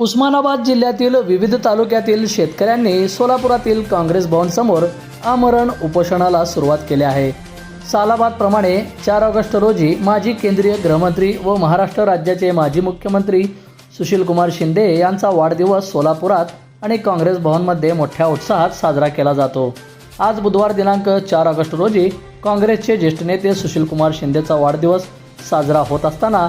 उस्मानाबाद जिल्ह्यातील विविध तालुक्यातील शेतकऱ्यांनी सोलापुरातील काँग्रेस भवनसमोर आमरण उपोषणाला सुरुवात केली आहे. सालाबादप्रमाणे चार ऑगस्ट रोजी माजी केंद्रीय गृहमंत्री व महाराष्ट्र राज्याचे माजी मुख्यमंत्री सुशीलकुमार शिंदे यांचा वाढदिवस सोलापुरात आणि काँग्रेस भवनमध्ये मोठ्या उत्साहात साजरा केला जातो. आज बुधवार दिनांक चार ऑगस्ट रोजी काँग्रेसचे ज्येष्ठ नेते सुशीलकुमार शिंदेचा वाढदिवस साजरा होत असताना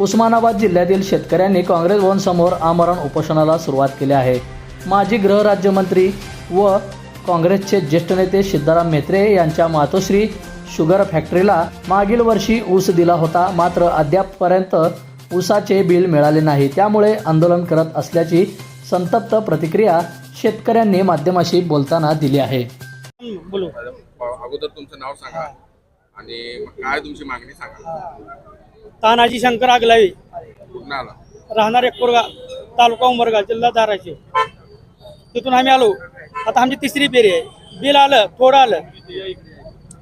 उस्मानाबाद जिल्ह्यातील शेतकऱ्यांनी काँग्रेस भवन समोर आमरण उपोषणाला सुरुवात केली आहे. माजी गृहराज्यमंत्री व काँग्रेसचे ज्येष्ठ नेते सिद्धाराम म्हेत्रे यांच्या मातोश्री शुगर फॅक्टरीला मागील वर्षी ऊस दिला होता मात्र अद्यापपर्यंत ऊसाचे बिल मिळाले नाही. त्यामुळे आंदोलन करत असल्याची संतप्त प्रतिक्रिया शेतकऱ्यांनी माध्यमाशी बोलताना दिली आहे. अगोदर तुमचं नाव सांगा आणि काय तुमची मागणी सांगा? तानाजी शंकर आगलावी. आला? राहणार एक कोरगा तालुका उंबरगा जिल्हा धाराशिव. तिथून आम्ही आलो. आता आमची तिसरी फेरी आहे. बिल आलं थोडं आलं.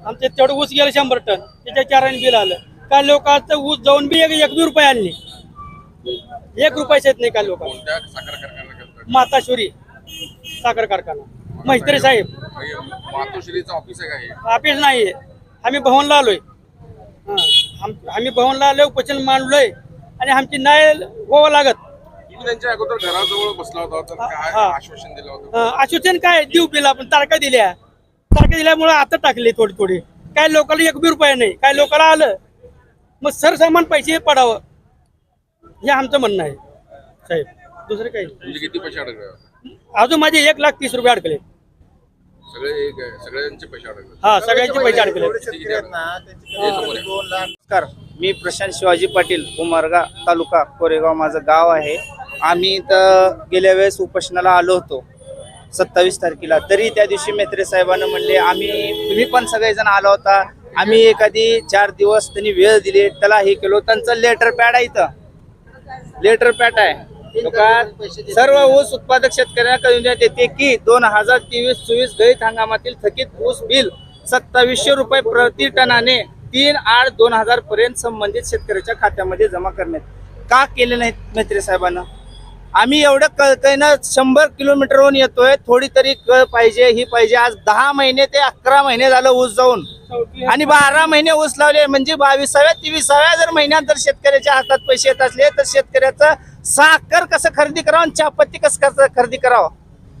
आमचे तेवढं ऊस गेलं शंभर टन. त्याच्या चाराने बिल आलं. काय लोकांचं ऊस जाऊन बी एक बी रुपये आणले. एक रुपयाच येत नाही काय लोक? माताश्वरी साखर कारखाना. मैत्री साहेब. मातोश्रीचं ऑफिस नाही आम्ही भवनला आलोय. आम्ही भवनला आलोय उपोषण मांडलोय आणि आमची न्याय व्हावं लागत. तुम्ही त्यांच्या अगोदर घराजवळ बसला होता तर काय. आश्वासन दिलं होतं? अं, आश्वासन काय? देऊ बिल आपण तारखा दिल्या. तारखा दिल्यामुळे आता टाकले थोडी थोडी. काय लोकांना एक बी रुपया नाही काय लोकांना आलं मग सरसमान पैसे पडावं. हे आमचं म्हणणं आहे. साहेब दुसरं काही. तुमचे किती पैसे अडकले? अजून माझे एक लाख तीस रुपये अडकले. सगळे एक आहे. सगळ्यांचे पैसे अडकले हा सगळ्यांचे पैसे अडकले किती किती अडकले? समोर आहे. नमस्कार मी प्रशांत शिवाजी पाटील उमरगा तालुका कोरेगाव माझं गाव आहे आम्ही इथं गेल्या वेळेस उपोषणाला आलो होतो सत्तावीस तारखेला तरी त्या दिवशी मेत्रे साहेबांना म्हणले आम्ही तुम्ही पण सगळेजण आला होता आम्ही एखादी चार दिवस त्यांनी वेळ दिली त्याला हे केलो त्यांचं लेटर पॅड आहे इथं लेटर पॅड आहे सर्व ऊस उत्पादक शेतकऱ्यांना कळविण्यात येते की दोन हजार तेवीस चोवीस गळीत हंगामातील थकीत ऊस बिल सत्तावीसशे रुपये प्रति टनाने तीन आठ दोन हजार पर्यंत संबंधित शेतकऱ्याच्या खात्यामध्ये जमा करण्यात का केले नाहीत मैत्री साहेबांना? आम्ही एवढं कळकळीनं शंभर किलोमीटरहून येतोय. थोडी तरी कळ पाहिजे ही पाहिजे. आज दहा महिने ते अकरा महिने झालं ऊस जाऊन. आणि बारा महिने ऊस लावले म्हणजे बावीसाव्या तेविसाव्या जर महिन्यात जर शेतकऱ्याच्या हातात पैसे येत असले तर शेतकऱ्याचं साखर कसं खरेदी करावं आणि चहापत्ती कसं कसं खरेदी करावं?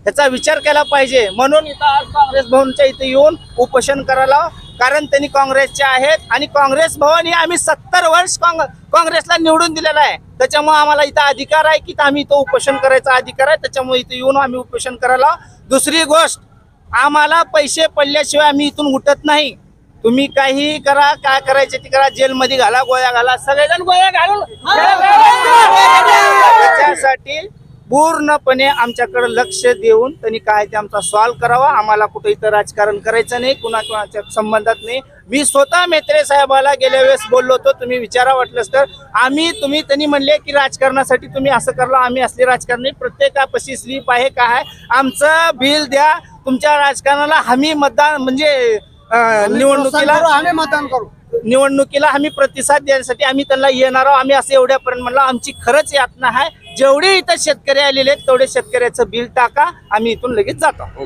ह्याचा विचार केला पाहिजे. म्हणून इथं आज काँग्रेस भवनच्या इथे येऊन उपोषण करायला कारण त्यांनी काँग्रेसचे आहेत आणि काँग्रेस भवन हे आम्ही सत्तर वर्ष काँग- काँग्रेसला निवडून दिलेलं आहे. त्याच्यामुळे आम्हाला इथं अधिकार आहे की आम्ही इथं उपोषण करायचा अधिकार आहे. त्याच्यामुळे इथं येऊन आम्ही उपोषण करायला दुसरी गोष्ट आम्हाला पैसे पडल्याशिवाय आम्ही इथून उठत नाही. तुम्ही काही करा काय करायचे ते करा जेलमध्ये घाला गोळ्या घाला सगळेजण गोळ्या घालून त्याच्यासाठी पूर्णपणे आमच्याकडे लक्ष देऊन त्यांनी काय ते आमचा सॉल्व्ह करावा. आम्हाला कुठे इथं राजकारण करायचं नाही कुणा कुणाच्या संबंधात नाही. मी स्वतः मेत्रे साहेबाला गेल्या वेळेस बोललो होतो तुम्ही विचारा वाटलंच तर. आम्ही तुम्ही त्यांनी म्हणले की राजकारणासाठी तुम्ही असं करला आम्ही असले राजकारण नाही प्रत्येकापाशी स्लीप आहे काय आहे आमचं बिल द्या तुमच्या राजकारणाला हमी मतदान म्हणजे निवडणुकीला आम्ही मतदान करू. निवडणुकीला आम्ही प्रतिसाद देण्यासाठी आम्ही त्यांना येणार आहोत आम्ही असं एवढ्यापर्यंत म्हणलं आमची खरंच यातना आहे जेवढे इथं शेतकरी आलेले आहेत तेवढे शेतकऱ्याचं बिल टाका आम्ही इथून लगेच जातो. हो.